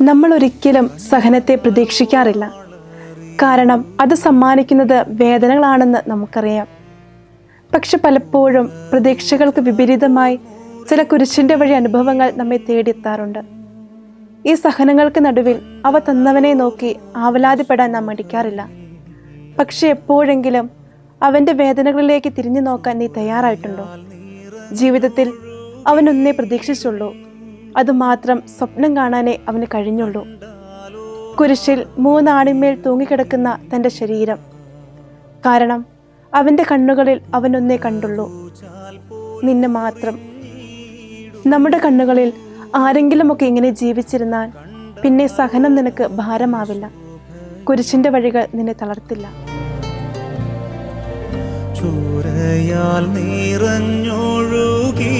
നമ്മൾ ഒരിക്കലും സഹനത്തെ പ്രതീക്ഷിക്കാറില്ല. കാരണം അത് സമ്മാനിക്കുന്നത് വേദനകളാണെന്ന് നമുക്കറിയാം. പക്ഷെ പലപ്പോഴും പ്രതീക്ഷകൾക്ക് വിപരീതമായി ചില കുരിശിന്റെ വഴി അനുഭവങ്ങൾ നമ്മെ തേടിയെത്താറുണ്ട്. ഈ സഹനങ്ങൾക്ക് നടുവിൽ അവ തന്നവനെ നോക്കി ആവലാതിപ്പെടാൻ നാം മടിക്കാറില്ല. പക്ഷെ എപ്പോഴെങ്കിലും അവന്റെ വേദനകളിലേക്ക് തിരിഞ്ഞു നോക്കാൻ നീ തയ്യാറായിട്ടുണ്ടോ? ജീവിതത്തിൽ അവനൊന്നേ പ്രതീക്ഷിച്ചുള്ളൂ. അതുമാത്രം സ്വപ്നം കാണാനേ അവന് കഴിഞ്ഞുള്ളൂ. കുരിശിൽ മൂന്നാണിന്മേൽ തൂങ്ങിക്കിടക്കുന്ന തന്റെ ശരീരം. കാരണം അവന്റെ കണ്ണുകളിൽ അവനൊന്നേ കണ്ടുള്ളൂ. നിന്നെ മാത്രം. നമ്മുടെ കണ്ണുകളിൽ ആരെങ്കിലുമൊക്കെ ഇങ്ങനെ ജീവിച്ചിരുന്നാൽ പിന്നെ സഹനം നിനക്ക് ഭാരമാവില്ല. കുരിശിന്റെ വഴികൾ നിന്നെ തളർത്തില്ല. ചോരയാൽ നിറഞ്ഞൊഴുകി